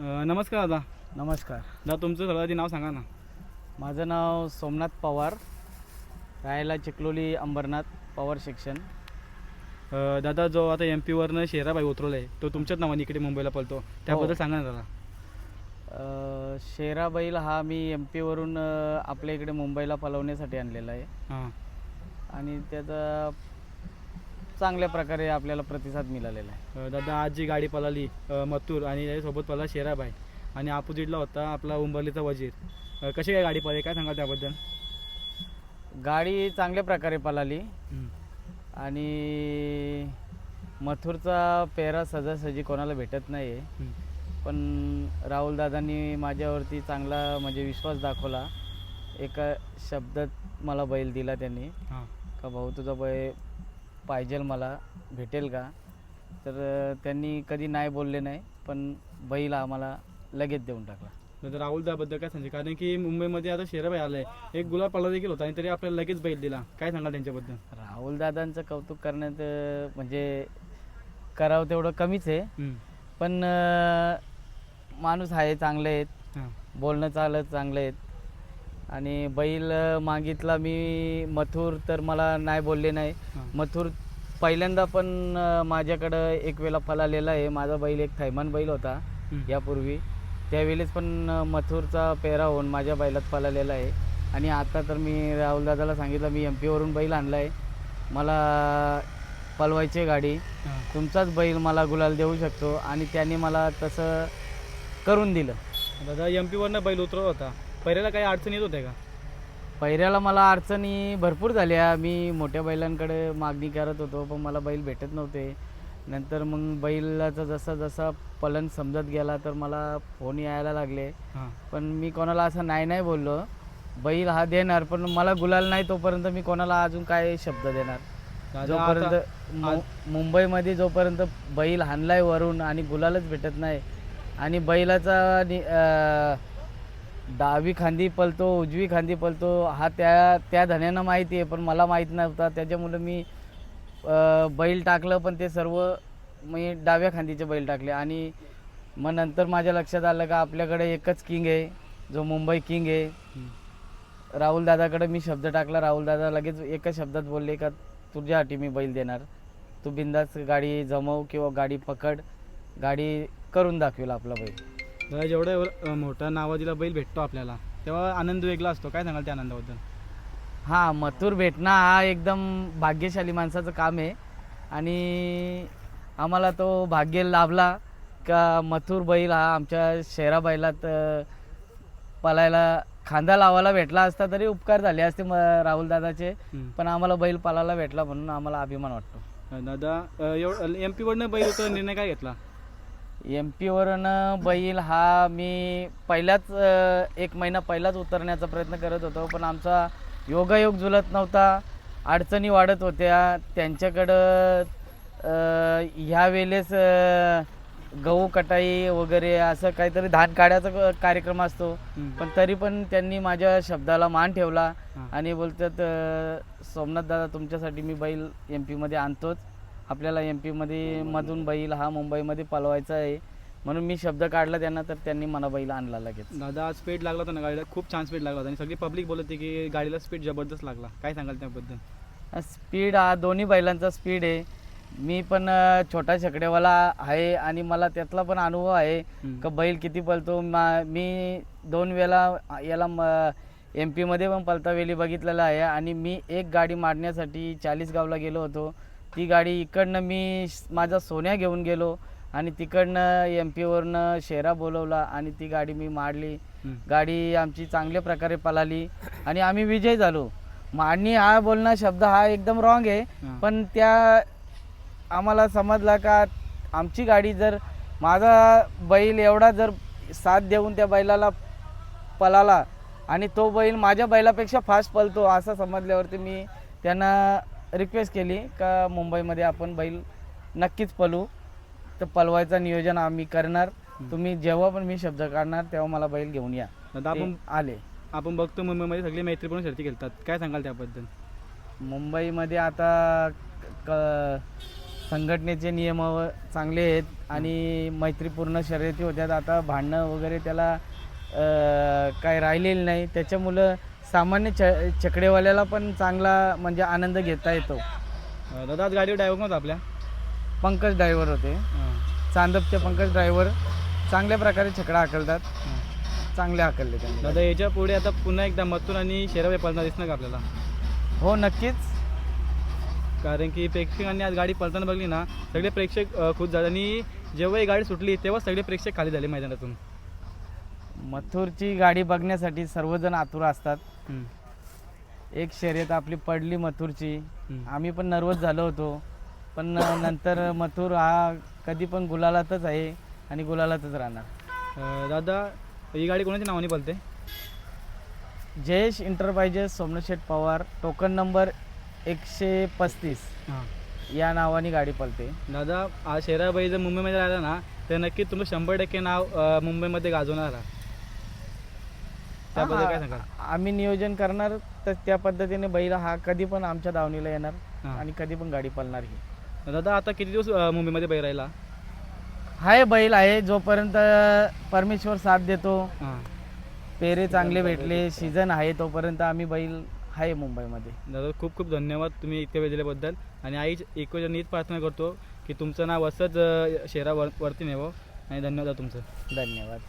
अ, नमस्कार दादा. नमस्कार. दादा तुमचं सगळं आधी नाव सांगा ना. माझं नाव सोमनाथ पवार. राहायला चिखलोली अंबरनाथ पवार सेक्शन अ, दादा जो आता एम पीवरनं शेराबाई उतरवला आहे तो तुमच्याच नावाने इकडे मुंबईला पळतो. त्याबद्दल सांगा ना दादा. अ, शेरा बैल हा मी एम पीवरून आपल्या इकडे मुंबईला पलवण्यासाठी आणलेला आहे. हां. आणि त्याचा चांगल्या प्रकारे आपल्याला प्रतिसाद मिळालेला आहे. अ, दादा आज जी गाडी पळाली अ, मथुर आणि त्याच्यासोबत पळाला शेराबाई. आणि अपोजिटला होता आपला उंबरलीचा वजीर. अ, कशी काय गाडी पळाली? काय सांगाल त्याबद्दल? गाडी चांगल्या प्रकारे पळाली. आणि मथुरचा पेरा सहजासहजी कोणाला भेटत नाही आहे. पण राहुल दादांनी माझ्यावरती चांगला म्हणजे विश्वास दाखवला. एका शब्दात मला बैल दिला त्यांनी. हां. का भाऊ तुझा बैल पाहिजेल मला भेटेल का? तर त्यांनी कधी नाही बोलले नाही पण बैल आम्हाला लगेच देऊन टाकला. दादा राहुल दाबद्दल काय सांगते कारण की मुंबईमध्ये आता शेराबाई आलाय. एक गुलाब पळा देखील होता आणि तरी आपल्याला लगेच बैल दिला. काय सांगाल त्यांच्याबद्दल? राहुल दादांचं कौतुक करण्यात अं, म्हणजे करावं तेवढं कमीच आहे. हम्म. पण अं, माणूस आहे चांगले आहेत. हां. बोलणं चालत चांगले आहेत. आणि बैल मागितला मी मथुर तर मला नाही बोलले नाही. मथुर पहिल्यांदा पण माझ्याकडं एक वेळा फलालेला आहे. माझा बैल एक थैमान बैल होता. यापूर्वी. त्यावेळेस पण मथुरचा पेरा होऊन माझ्या बैलात फलालेला आहे. आणि आता तर मी राहुल दादाला सांगितलं मी एम पीवरून बैल आणला आहे मला पलवायची गाडी. तुमचाच बैल मला गुलाल देऊ शकतो. आणि त्यांनी मला तसं करून दिलं. दादा एम पीवरनं बैल उतरवला होता. पहिल्याला काही अडचण येत होत्या का? पहिऱ्याला मला अडचणी भरपूर झाल्या. मी मोठ्या बैलांकडे मागणी करत होतो पण मला बैल भेटत नव्हते. नंतर मग बैलाचा जसा जसा पलन समजत गेला तर मला फोन यायला लागले. हां. पण मी कोणाला असं नाही नाही बोललो. बैल हा देणार पण मला गुलाल नाही तोपर्यंत मी कोणाला अजून काय शब्द देणार. जोपर्यंत आता- मु- मुंबईमध्ये जोपर्यंत बैल हाणलाय वरून आणि गुलालच भेटत नाही आणि बैलाचा नि- अं, डावी खांदी पलतो उजवी खांदी पलतो हा त्या त्या धन्यानं माहिती आहे पण मला माहीत नव्हता. त्याच्यामुळं मी बैल टाकलं पण ते सर्व मी डाव्या खांदीचे बैल टाकले. आणि मग नंतर माझ्या लक्षात आलं का आपल्याकडे एकच किंग आहे जो मुंबई किंग आहे. राहुल दादाकडे मी शब्द टाकला. राहुल दादा लगेच एका शब्दात बोलले का तुझ्यासाठी मी बैल देणार. तू बिंदास गाडी जमव किंवा गाडी पकड. गाडी करून दाखवेल आपला बैल. दादा जेवढा एवढा मोठा नावाजीला बैल भेटतो आपल्याला तेव्हा आनंद वेगळा असतो. काय सांगाल त्या आनंदाबद्दल? हां मथुर भेटणं हा एकदम भाग्यशाली माणसाचं काम आहे. आणि आम्हाला तो भाग्य लाभला का मथुर बैल हा आमच्या शहरा बैलात अं, पळायला खांदा लावायला भेटला असता तरी उपकार झाले असते राहुल दादाचे. पण आम्हाला बैल पालायला भेटला म्हणून आम्हाला अभिमान वाटतो. दादा एवढं एम पीवरनं बैल निर्णय काय घेतला? एम पीवरून बैल हा मी पहिल्याच अ, एक महिना पहिलाच उतरण्याचा प्रयत्न करत होतो पण आमचा योगायोग जुलत नव्हता अडचणी वाढत होत्या त्यांच्याकडं ह्या वेळेस गहू कटाई वगैरे असं काहीतरी धान काढायचा कार्यक्रम असतो. पण तरी पण त्यांनी माझ्या शब्दाला मान ठेवला. आणि बोलतात सोमनाथ दादा तुमच्यासाठी मी बैल एम पीमध्ये आणतोच आपल्याला एम पीमध्ये मधून बैल हा मुंबईमध्ये पलवायचा आहे. म्हणून मी शब्द काढला त्यांना तर त्यांनी मला बैल आणला लगेच. दादा स्पीड लागला होता ना गाडीला? खूप छान स्पीड लागला होता. आणि सगळी पब्लिक बोलत होती की गाडीला स्पीड जबरदस्त लागला. काय सांगाल त्याबद्दल? स्पीड हा दोन्ही बैलांचा स्पीड आहे. मी पण छोटा छकडेवाला आहे आणि मला त्यातला पण अनुभव आहे. का बैल किती पळतो. मा मी दोन वेळा याला एम पीमध्ये पण पलता वेली बघितलेला आहे. आणि मी एक गाडी मारण्यासाठी चाळीसगावला गेलो होतो. ती गाडी इकडनं मी माझा सोन्या घेऊन गेलो आणि तिकडनं एम पीवरनं शेरा बोलवला आणि ती गाडी मी मारली. गाडी आमची चांगल्या प्रकारे पळाली आणि आम्ही विजय झालो मांडणी हा बोलणं शब्द हा एकदम रॉंग आहे. पण त्या आम्हाला समजला का आमची गाडी जर माझा बैल एवढा जर साथ देऊन त्या बैलाला पळाला आणि तो बैल माझ्या बैलापेक्षा फास्ट पळतो असं समजल्यावरती मी त्यांना रिक्वेस्ट केली का मुंबईमध्ये आपण बैल नक्कीच पळू. तर पळवायचं नियोजन आम्ही करणार. तुम्ही जेव्हा पण मी शब्द काढणार तेव्हा मला बैल घेऊन या. दादा आपण ते आले. आपण बघतो मुंबईमध्ये सगळे मैत्रीपूर्ण शर्ती खेळतात. काय सांगाल त्याबद्दल? मुंबईमध्ये आता क संघटनेचे नियम चांगले आहेत आणि मैत्रीपूर्ण शर्यती होत्यात. आता भांडणं वगैरे त्याला अ, काय राहिलेलं नाही. त्याच्यामुळं सामान्य च चकडेवाल्याला पण चांगला म्हणजे आनंद घेता येतो. अं, दादा आज गाडीवर ड्रायव्हर नव्हता आपल्या? पंकज ड्रायव्हर होते. चांदपचे पंकज ड्रायव्हर चांगल्या प्रकारे छकडा हाकलतात. हां. चांगले हाकलले त्यांनी. दादा याच्यापुढे आता पुन्हा एकदा मथुर आणि शेराबाई पळताना दिसणार का आपल्याला? हो नक्कीच. कारण की प्रेक्षकांनी आज गाडी पळताना बघली ना सगळे प्रेक्षक अं, खुश झाले. आणि जेव्हा ही गाडी सुटली तेव्हा सगळे प्रेक्षक खाली झाले मैदानातून. मथुरची गाडी बघण्यासाठी सर्वजण आतुर असतात. एक शर्यत आपली पडली मथुरची. आम्ही पण नर्वस झालो होतो. पण नंतर मथुर हा कधी पण गुलालातच आहे आणि गुलालातच राहणार. दादा ही गाडी कोणाच्या नावाने पळते? जयेश इंटरप्राइजेस सोमनशेठ पवार. टोकन नंबर एकशे पस्तीस. हां. या नावाने गाडी पळते. दादा आज शेराबाई जर मुंबईमध्ये राहिला ना तर नक्की तुमचं शंभर टक्के नाव मुंबईमध्ये गाजवणार. त्याबद्दल काय सांगाल? आम्ही नियोजन करणार तर त्या पद्धतीने बैल हा कधी पण आमच्या दावणीला येणार हां. आणि कधी पण गाडी पळणार ही. दादा आता किती दिवस अं, मुंबईमध्ये बैल राहिला? हाय बैल आहे जोपर्यंत परमेश्वर साथ देतो हां. पेरे चांगले भेटले सीझन आहे तोपर्यंत आम्ही बैल आहे मुंबईमध्ये. दादा खूप खूप धन्यवाद तुम्ही इतक्या वेळ दिल्याबद्दल आणि आई एकवेळ नीट प्रार्थना करतो की तुमचं नाव असंच अं, शेरा वर वरती नेवं आणि धन्यवाद दादा तुमचं. धन्यवाद.